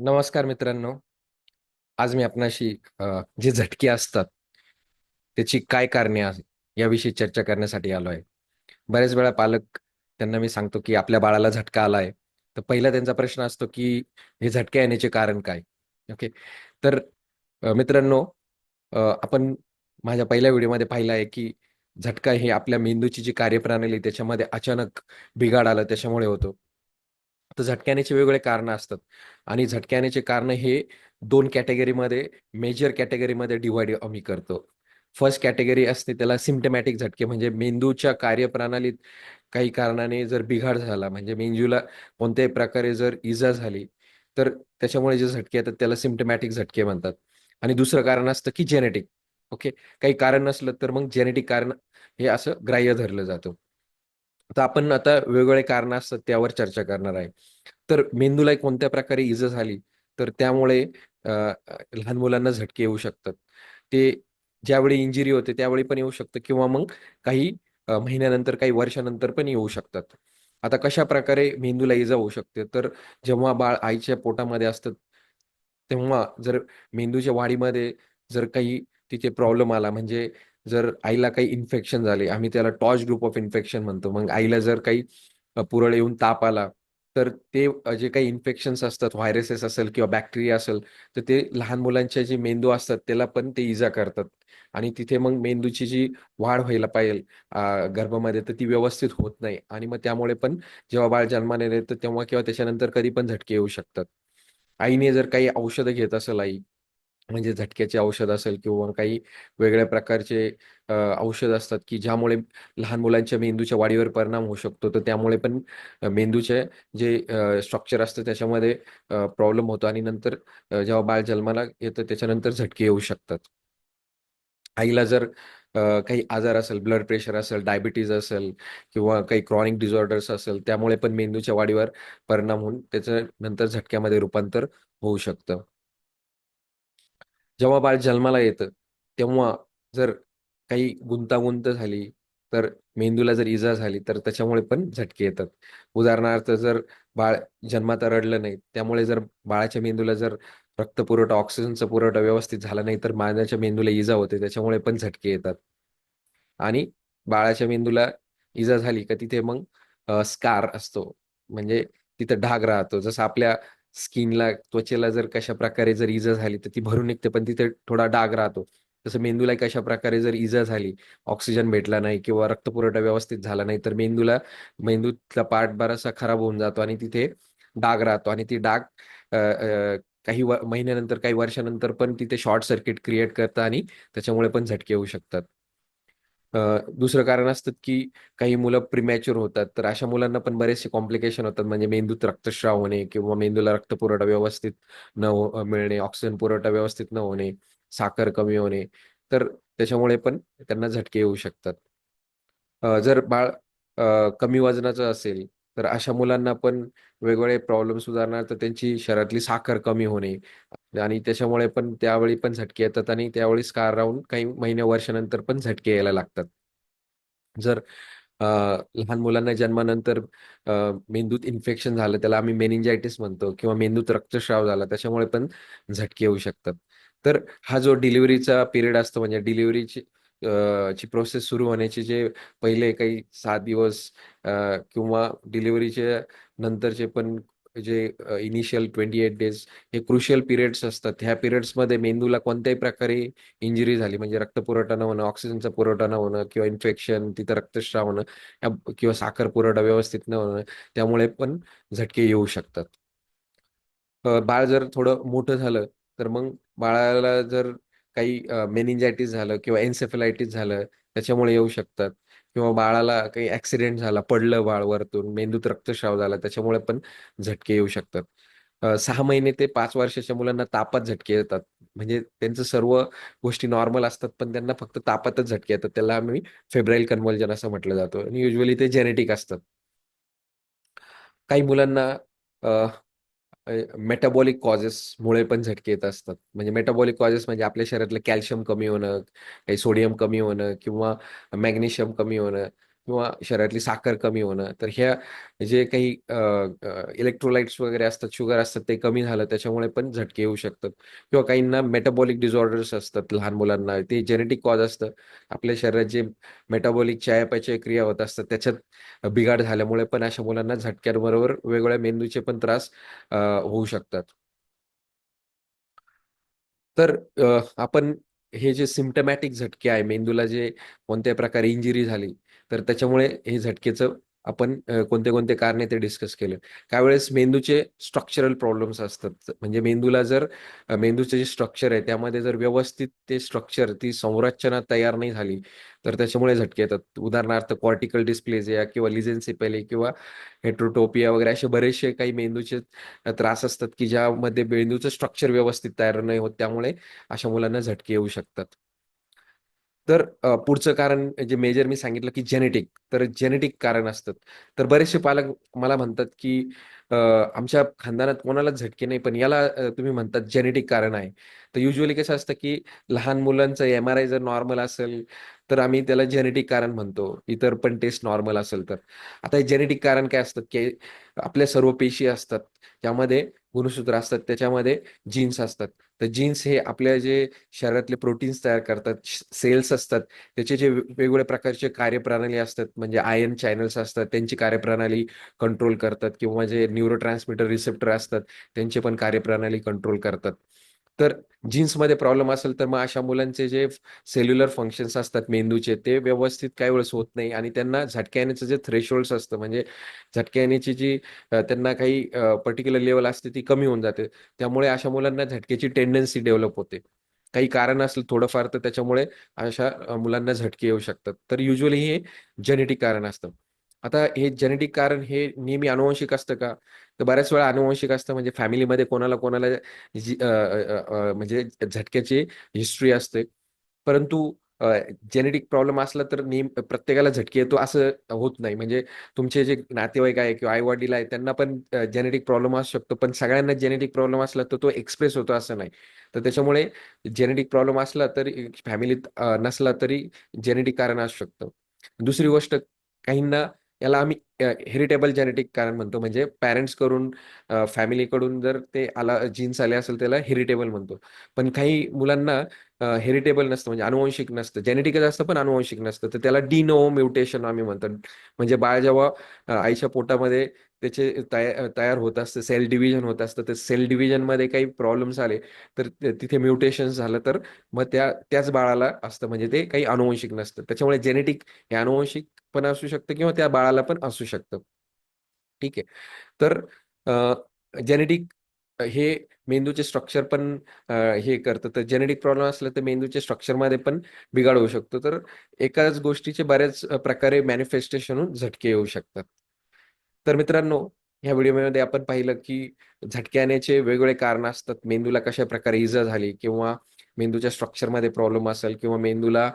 नमस्कार मित्रांनो. आज मी आपणाशी जे झटके असतात त्याची काय कारणे याविषयी चर्चा करण्यासाठी आलो आहे. बरेच वेळा पालक त्यांना मी सांगतो की आपल्या बाळाला झटका आला आहे. तर पहिला त्यांचा प्रश्न असतो की हे झटके येण्याचे कारण काय? ओके. तर मित्रांनो आपण माझ्या पहिल्या व्हिडिओमध्ये पाहिलं आहे की झटका हे आपल्या मेंदूची जी कार्यप्रणाली त्याच्यामध्ये अचानक बिघाड आला त्याच्यामुळे होतो. तर झटके येण्याचे वेगवेगळे कारणं असतात. आणि झटके येण्याचे कारण हे दोन कॅटेगरीमध्ये मेजर कॅटेगरीमध्ये डिवाइड आम्ही करतो. फर्स्ट कॅटेगरी असते त्याला सिम्टमॅटिक झटके म्हणजे मेंदूच्या कार्यप्रणालीत काही कारणाने जर बिघाड झाला म्हणजे मेंदूला कोणत्याही प्रकारे जर इजा झाली तर त्याच्यामुळे जे झटके येतात त्याला सिम्टमॅटिक झटके म्हणतात. आणि दुसरं कारण असतं की जेनेटिक ओके? काही कारण नसलं तर मग जेनेटिक कारण हे असं ग्राह्य धरलं जातं. तर आपण आता वेगवेगळे कारण असतात त्यावर चर्चा करणार आहे. तर मेंदूला कोणत्या प्रकारे इजा झाली तर त्यामुळे लहान मुलांना झटके येऊ शकतात. ते ज्यावेळी इंजुरी होते त्यावेळी पण येऊ शकतं किंवा मग काही महिन्यानंतर काही वर्षानंतर पण येऊ शकतात. आता कशा प्रकारे मेंदूला इजा होऊ शकते तर जेव्हा बाळ आईच्या पोटामध्ये असतं तेव्हा जर मेंदूच्या वाढीमध्ये जर काही तिथे प्रॉब्लेम आला म्हणजे जर आईला काही इन्फेक्शन झाले आम्ही त्याला टॉच ग्रुप ऑफ इन्फेक्शन म्हणतो. मग आईला जर काही पुरळ येऊन ताप आला तर ते जे काही इन्फेक्शन्स असतात व्हायरसेस असेल किंवा बॅक्टेरिया असेल तर ते लहान मुलांच्या जे मेंदू असतात त्याला पण ते इजा करतात. आणि तिथे मग मेंदूची जी वाढ व्हायला पाहिजे गर्भामध्ये तर ती व्यवस्थित होत नाही. आणि मग त्यामुळे पण जेव्हा बाळ जन्माने येतं तेव्हा किंवा त्याच्यानंतर कधी पण झटके येऊ शकतात. आईने जर काही औषधं घेत असेल आई म्हणजे झटक्याचे औषध असेल किंवा काही वेगळ्या प्रकारचे अ, औषध असतात की ज्यामुळे लहान मुलांच्या मेंदूच्या वाढीवर परिणाम होऊ शकतो. तर त्यामुळे पण अ, मेंदूचे जे स्ट्रक्चर असतं त्याच्यामध्ये प्रॉब्लेम होतो आणि नंतर अ, जेव्हा बाळ जन्माला येतं त्याच्यानंतर झटके येऊ शकतात. आईला जर अ, काही आजार असेल ब्लड प्रेशर असेल डायबिटीज असेल किंवा काही क्रॉनिक डिसऑर्डर्स असेल त्यामुळे पण मेंदूच्या वाढीवर परिणाम होऊन त्याचं नंतर झटक्यामध्ये रूपांतर होऊ शकतं. जेव्हा बाळ जन्माला येतं तेव्हा जर काही गुंतागुंत झाली तर मेंदूला जर इजा झाली तर त्याच्यामुळे पण झटके येतात. उदाहरणार्थ जर बाळ जन्मात रडलं नाही त्यामुळे जर बाळाच्या मेंदूला जर रक्त पुरवठा ऑक्सिजनचा पुरवठा व्यवस्थित झाला नाही तर माझ्या मेंदूला इजा होते त्याच्यामुळे पण झटके येतात. आणि बाळाच्या मेंदूला इजा झाली का तिथे मग स्कार असतो. म्हणजे तिथं ढाग राहतो. जसं आपल्या स्किनला त्वचेला जर कशा प्रकारे जर इजा झाली तर ती भरून निघते पण तिथे थोडा डाग राहतो. तसं मेंदूला कशा प्रकारे जर इजा झाली ऑक्सिजन भेटला नाही किंवा रक्तपुरवठा व्यवस्थित झाला नाही तर मेंदूला मेंदूतला पार्ट बराचसा खराब होऊन जातो आणि तिथे डाग राहतो. आणि ती डाग काही महिन्यानंतर काही वर्षानंतर पण तिथे शॉर्ट सर्किट क्रिएट करतं आणि त्याच्यामुळे पण झटके येऊ शकतात. दुसरं कारण असतं की काही मुलं प्रिमॅच्युअर होतात. तर अशा मुलांना पण बरेचसे कॉम्प्लिकेशन होतात. म्हणजे मेंदूत रक्तस्राव होणे किंवा मेंदूला रक्तपुरवठा व्यवस्थित न हो, मिळणे ऑक्सिजन पुरवठा व्यवस्थित न होणे साखर कमी होणे तर त्याच्यामुळे पण त्यांना झटके येऊ शकतात. जर बाळ कमी वजनाचं असेल तर अशा मुलांना पण वेगवेगळे प्रॉब्लेम्स उदाहरणार्थ त्यांची शरीरातली साखर कमी होणे आणि त्याच्यामुळे पण त्यावेळी पण झटके येतात आणि त्यावेळी स्कार राहून काही महिने वर्षानंतर पण झटके यायला लागतात. जर लहान मुलांना जन्मानंतर मेंदूत इन्फेक्शन झालं त्याला आम्ही मेनिंजायटिस म्हणतो किंवा मेंदूत रक्तस्राव झाला त्याच्यामुळे पण झटके येऊ शकतात. तर हा जो डिलिव्हरीचा पिरियड असतो म्हणजे डिलिव्हरीची ची प्रोसेस सुरू होण्याचे जे पहिले काही सात दिवस किंवा डिलिव्हरीच्या नंतरचे पण जे इनिशियल ट्वेंटी एट डेज हे क्रुशियल पिरियड्स असतात. ह्या पिरियड्समध्ये मेंदूला कोणत्याही प्रकारे इंजुरी झाली म्हणजे रक्तपुरवठा न होणं ऑक्सिजनचा पुरवठा न होणं किंवा इन्फेक्शन तिथं रक्तस्राव होणं किंवा साखर पुरवठा व्यवस्थित न होणं त्यामुळे पण झटके येऊ शकतात. बाळ जर थोडं मोठं झालं तर मग बाळाला जर काही मेनिंजायटीस झालं किंवा एन्सेफलायटीस झालं त्याच्यामुळे येऊ शकतात. किंवा बाळाला काही ऍक्सिडेंट झाला पडलं बाळ वरतून मेंदूत रक्तस्राव झाला त्याच्यामुळे पण झटके येऊ शकतात. सहा महिने ते पाच वर्षाच्या मुलांना तापात झटके येतात. म्हणजे त्यांचं सर्व गोष्टी नॉर्मल असतात पण त्यांना फक्त तापातच झटके येतात. त्याला आम्ही फेब्राईल कन्व्हल्जन असं म्हटलं जातो. आणि युजली ते जेनेटिक असतात. काही मुलांना मेटाबॉलिक कॉजेसमुळे पण झटके येत असतात. म्हणजे मेटाबॉलिक कॉजेस म्हणजे आपल्या शरीरातलं कॅल्शियम कमी होणं काही सोडियम कमी होणं किंवा मॅग्नेशियम कमी होणं. किंवा शरीरातली साखर कमी होणं तर ह्या जे काही इलेक्ट्रोलाइट्स वगैरे असतात शुगर असतात ते कमी झालं त्याच्यामुळे पण झटके येऊ शकतात. किंवा काहींना मेटाबॉलिक डिसऑर्डर्स असतात लहान मुलांना ते जेनेटिक कॉज असतं. आपल्या शरीरात जे मेटाबॉलिक चयापचय क्रिया होत असतात त्याच्यात बिघाड झाल्यामुळे पण अशा मुलांना झटक्यांबरोबर वेगवेगळ्या मेंदूचे पण त्रास होऊ शकतात. तर आपण हे जे सिमटमॅटिक झटके आहे मेंदूला जे कोणत्या प्रकारे इंजुरी झाली तर त्याच्यामुळे हे झटकेचं आपण कोणते कोणते कारणे ते डिस्कस केलं. काही वेळेस मेंदूचे स्ट्रक्चरल प्रॉब्लेम्स असतात. म्हणजे मेंदूला जर मेंदूचे जे स्ट्रक्चर आहे त्यामध्ये जर व्यवस्थित ते स्ट्रक्चर ती संरचना तयार नाही झाली तर त्याच्यामुळे झटके येतात. उदाहरणार्थ कॉर्टिकल डिस्प्लेजिया किंवा लिझेन्सिपेले किंवा हेट्रोटोपिया वगैरे असे बरेचसे काही मेंदूचे त्रास असतात की ज्यामध्ये मेंदूचं स्ट्रक्चर व्यवस्थित तयार नाही होत त्यामुळे अशा मुलांना झटके येऊ शकतात. तर पुढचं कारण जे मेजर मी सांगितलं की जेनेटिक तर जेनेटिक कारण असतात. तर बरेचसे पालक मला म्हणतात की आमच्या खानदानात कोणालाच झटके नाही पण याला तुम्ही म्हणतात जेनेटिक कारण आहे. तर युजली कसं असतं की लहान मुलांचं एम आर आय जर नॉर्मल असेल तर आम्ही त्याला जेनेटिक कारण म्हणतो. इतर पण टेस्ट नॉर्मल असेल तर. आता हे जेनेटिक कारण काय असतं? की आपल्या सर्व पेशी असतात. त्यामध्ये गुणसूत्र असतात. त्याच्यामध्ये जीन्स असतात. तर जीन्स हे आपल्या जे शरीरातले प्रोटीन्स तयार करतात. सेल्स असतात. त्याचे जे वेगवेगळ्या प्रकारचे कार्यप्रणाली असतात. म्हणजे आयन चॅनल्स असतात. त्यांची कार्यप्रणाली कंट्रोल करतात. किंवा जे न्यूरो ट्रान्समिटर रिसेप्टर असतात त्यांचे पण कार्यप्रणाली कंट्रोल करतात. तर जीन्समध्ये प्रॉब्लेम असेल तर मग अशा मुलांचे जे सेल्युलर फंक्शन्स असतात मेंदूचे ते व्यवस्थित काही वेळेस होत नाही आणि त्यांना झटक्या येण्याचं जे थ्रेशोल्ड असतं म्हणजे झटक्या येण्याची जी त्यांना काही पर्टिक्युलर लेवल असते ती कमी होऊन जाते. त्यामुळे अशा मुलांना झटक्याची टेंडन्सी डेव्हलप होते. काही कारण असलं थोडंफार तर त्याच्यामुळे अशा मुलांना झटके येऊ शकतात. तर युजली हे जेनेटिक कारण असतं. आता हे जेनेटिक कारण हे नेहमी अनुवंशिक असतं का? तर बऱ्याच वेळा अनुवंशिक असतं म्हणजे फॅमिलीमध्ये कोणाला कोणाला म्हणजे झटक्याची हिस्ट्री असते. परंतु जेनेटिक प्रॉब्लेम असला तर नेम प्रत्येकाला झटके येतो असं होत नाही. म्हणजे तुमचे जे नातेवाईक आहे किंवा आई वडील आहे त्यांना पण जेनेटिक प्रॉब्लेम असू शकतो. पण सगळ्यांना जेनेटिक प्रॉब्लेम असला तर तो एक्सप्रेस होतो असं नाही. तर त्याच्यामुळे जेनेटिक प्रॉब्लेम असला तरी फॅमिलीत नसला तरी जेनेटिक कारण असू शकतं. दुसरी गोष्ट काहींना याला आम्ही हेरिटेबल जेनेटिक कारण म्हणतो. म्हणजे पॅरेंट्स करून फॅमिलीकडून जर ते आला जीन्स आले असेल त्याला हेरिटेबल म्हणतो. पण काही मुलांना हेरिटेबल नसतं. म्हणजे अनुवंशिक नसतं. जेनेटिकच असतं पण अनुवंशिक नसतं. तर त्याला डिनो म्युटेशन आम्ही म्हणतो. म्हणजे बाळ जेव्हा आईच्या पोटामध्ये त्याचे तयार तयार होत असतं सेल डिव्हिजन होत असतं. तर सेल डिव्हिजनमध्ये काही प्रॉब्लेम्स आले तर तिथे म्युटेशन झालं तर मग त्या त्याच बाळाला असतं. म्हणजे ते काही अनुवंशिक नसतं. त्याच्यामुळे जेनेटिक हे अनुवंशिक पण असू शकतं किंवा त्या बाळाला पण असू शकतं. ठीक आहे. तर जेनेटिक हे मेंदूचे स्ट्रक्चर पण हे करतं. तर जेनेटिक प्रॉब्लेम असलं तर मेंदूच्या स्ट्रक्चरमध्ये पण बिघाड होऊ शकतो. तर एकाच गोष्टीचे बऱ्याच प्रकारे मॅनिफेस्टेशन झटके येऊ शकतात. तर मित्रांनो ह्या व्हिडिओमध्ये आपण पाहिलं की झटके वेगवेगळे कारण असतात. मेंदूला कशा प्रकारे इजा झाली किंवा मेंदूच्या स्ट्रक्चरमध्ये प्रॉब्लेम असेल किंवा मेंदूला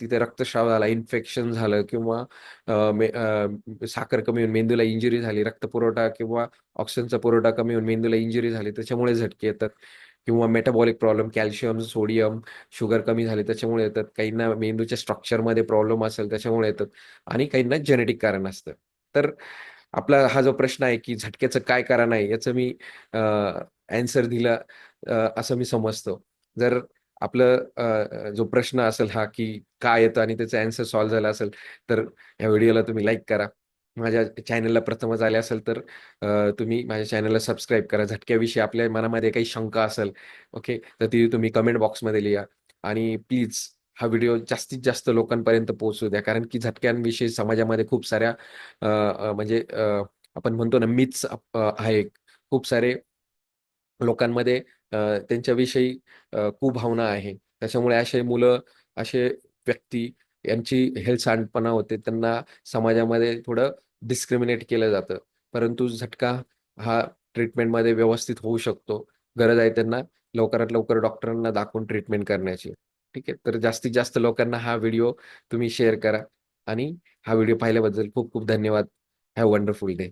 तिथे रक्तस्राव झाला इन्फेक्शन झालं किंवा साखर कमी होऊन मेंदूला इंजुरी झाली रक्तपुरवठा किंवा ऑक्सिजनचा पुरवठा कमी होऊन मेंदूला इंजुरी झाली त्याच्यामुळे झटके येतात. किंवा metabolic problem calcium sodium sugar कमी झाले त्याच्यामुळे येतात. काहींना मेंदूच्या स्ट्रक्चरमध्ये प्रॉब्लेम असेल त्याच्यामुळे येतात. आणि काहींना जेनेटिक कारण असतं. तर आपला हा जो प्रश्न आहे की झटक्याचं काय कारण आहे याचं मी अँसर दिलं असं मी समजतो. जर आपलं जो प्रश्न असेल हा की काय येतं आणि त्याचा अँसर सॉल्व्ह झाला असेल तर ह्या व्हिडिओला तुम्ही लाईक करा. माझ्या चॅनलला प्रथमच आले असेल तर तुम्ही माझ्या चॅनलला सबस्क्राईब करा. झटक्याविषयी आपल्या मनामध्ये काही शंका असेल ओके तर ती तुम्ही कमेंट बॉक्समध्ये लिहा. आणि प्लीज हा व्हिडिओ जास्तीत जास्त लोकांपर्यंत पोहोचू द्या. कारण की झटक्यांविषयी समाजामध्ये खूप साऱ्या म्हणजे आपण म्हणतो ना मीच आहे. खूप सारे लोकांमध्ये त्यांच्याविषयी कुभावना आहे. त्याच्यामुळे असे मुलं असे व्यक्ती यांची हेल्थ सांडपणा होते. त्यांना समाजामध्ये थोडं डिस्क्रिमिनेट केलं जातं. परंतु झटका हा ट्रीटमेंटमध्ये व्यवस्थित होऊ शकतो. गरज आहे त्यांना लवकरात लवकर डॉक्टरांना दाखवून ट्रीटमेंट करण्याची. ठीक आहे. तर जास्तीत जास्त लोकांना हा व्हिडिओ तुम्ही शेअर करा. आणि हा व्हिडिओ पाहिल्याबद्दल खूप खूप धन्यवाद. Have wonderful day.